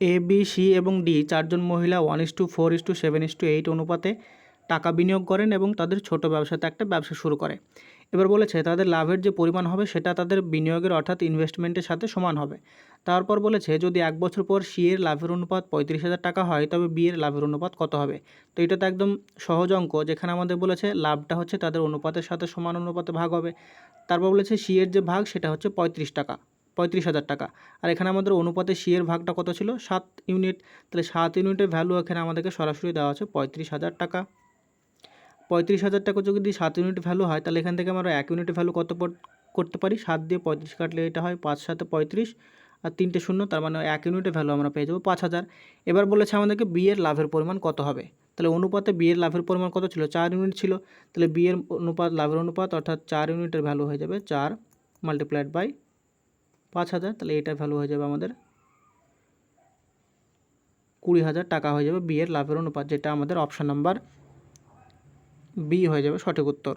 এ B C এবং D চারজন মহিলা one is to four is to seven is to eight অনুপাতে টাকা বিনিয়োগ করেন এবং তাদের ছোট ব্যবসাতে একটা ব্যবসা শুরু করে। এবার বলেছে তাদের লাভের যে পরিমাণ হবে সেটা তাদের বিনিয়োগের অর্থাৎ ইনভেস্টমেন্টের সাথে সমান হবে। তারপর বলেছে যদি এক বছর পর সি এর লাভের অনুপাত পঁয়ত্রিশ হাজার টাকা হয় তবে বি এর লাভের অনুপাত কত হবে? তো এটা তো একদম সহজ অঙ্ক যেখানে আমাদের বলেছে লাভটা হচ্ছে তাদের অনুপাতের সাথে সমান অনুপাতে ভাগ হবে। তারপর বলেছে সি এর যে ভাগ সেটা হচ্ছে পঁয়ত্রিশ টাকা। পঁয়ত্রিশ হাজার টাকা। আর এখানে আমাদের অনুপাতে সি এর ভাগটা কত ছিল? সাত ইউনিট। তাহলে সাত ইউনিটের ভ্যালু এখানে আমাদেরকে সরাসরি দেওয়া আছে পঁয়ত্রিশ হাজার টাকা। পঁয়ত্রিশ হাজার টাকা যদি সাত ইউনিট ভ্যালু হয়, তাহলে এখান থেকে আমরা এক ইউনিটের ভ্যালু কত করতে পারি? সাত দিয়ে পঁয়ত্রিশ কাটলে এটা হয় পাঁচ সাথে পঁয়ত্রিশ। আর তিনটে শূন্য, তার মানে এক ইউনিটের ভ্যালু আমরা পেয়ে যাব পাঁচ হাজার। এবার বলেছে আমাদেরকে বিয়ের লাভের পরিমাণ কত হবে? তাহলে অনুপাতে বিয়ের লাভের পরিমাণ কত ছিল? চার ইউনিট ছিল। তাহলে বিয়ের অনুপাত, লাভের অনুপাত অর্থাৎ চার ইউনিটের ভ্যালু হয়ে যাবে চার মাল্টিপ্লাইড বাই পাঁচ হাজার, তাহলে এটা ভ্যালু হয়ে যাবে আমাদের কুড়ি হাজার, টাকা হয়ে যাবে বিয়ের লাভের অনুপাত, যেটা আমাদের অপশান নাম্বার বি হয়ে যাবে সঠিক উত্তর।